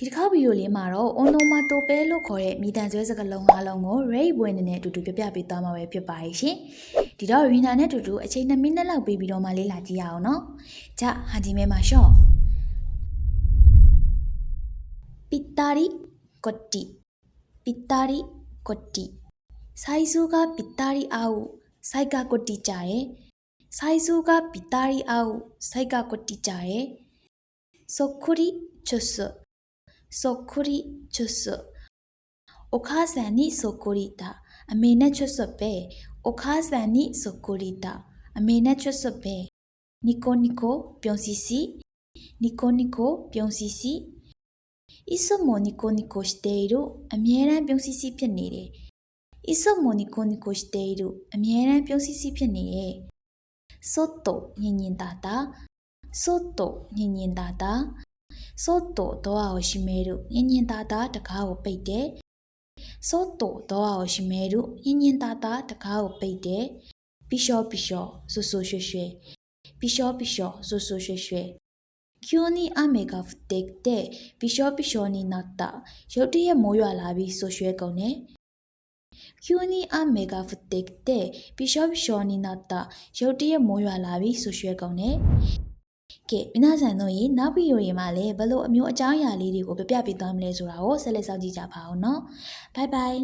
ဒီတစ်ခါဗီဒီယိုလေးမှာတော့ onomatope လို့ခေါ်တဲ့မိတန်ဆွဲစကားလုံး၅လုံးကို rate ဝင်နေတဲ့အတူတူပြပြပေးသွားမှာပဲဖြစ်ပါရဲ့ရှင်ဒီတော့ Rina နဲ့အတူတူအချိန်2မိနစ်လောက်ပေးပြီးတော့မှလေ့လာကြည့်ရအောင်နော်じゃあ始めましょうぴったりこっちぴったりこっちサイズがぴったり合うサイがこっちじゃえサイズがぴったり合うサイがこっちじゃえそっくりチュッス そっくりチュッスお母さんにそっくりだအမေနဲ့ချွတ်ဆွတ်ပဲお母さんにそっくりだအမေနဲ့ချွတ်ဆွတ်ပဲニコニコပြုံးစီစီニコニコပြုံးစီစီいつもニコニコしているအမြဲတမ်းပြုံးစီစီဖြစ်နေတယ်いつもニコニコしているအမြဲတမ်းပြုံးစီစီဖြစ်နေတယ်そっとニンニンだだそっとニンニンだだ そっとドアを閉めるニンニンだだတကားကိုပိတ်တယ်そっとドアを閉めるニンニンだだတကားကိုပိတ်တယ်ピショピショဆူဆူရွှေရွှေピショピショဆူဆူရွှေရွှေ急に雨が降ってきてびしょびしょになったရုတ်တရက်မိုးရွာလာပြီးဆိုရွှဲကုန်တယ်急に雨が降ってきてびしょびしょになったရုတ်တရက်မိုးရွာလာပြီးဆိုရွှဲကုန် ကဲမိနာဆန်တို့ရေနောက်ဗီဒီယိုတွေမှာလည်းဘလို့အမျိုးအကြောင်းအရာလေးတွေကိုပြပြပေးသွားမလဲဆိုတာကိုဆက်လက်စောင့်ကြည့်ကြပါအောင်နော်ဘိုင်ဘိုင်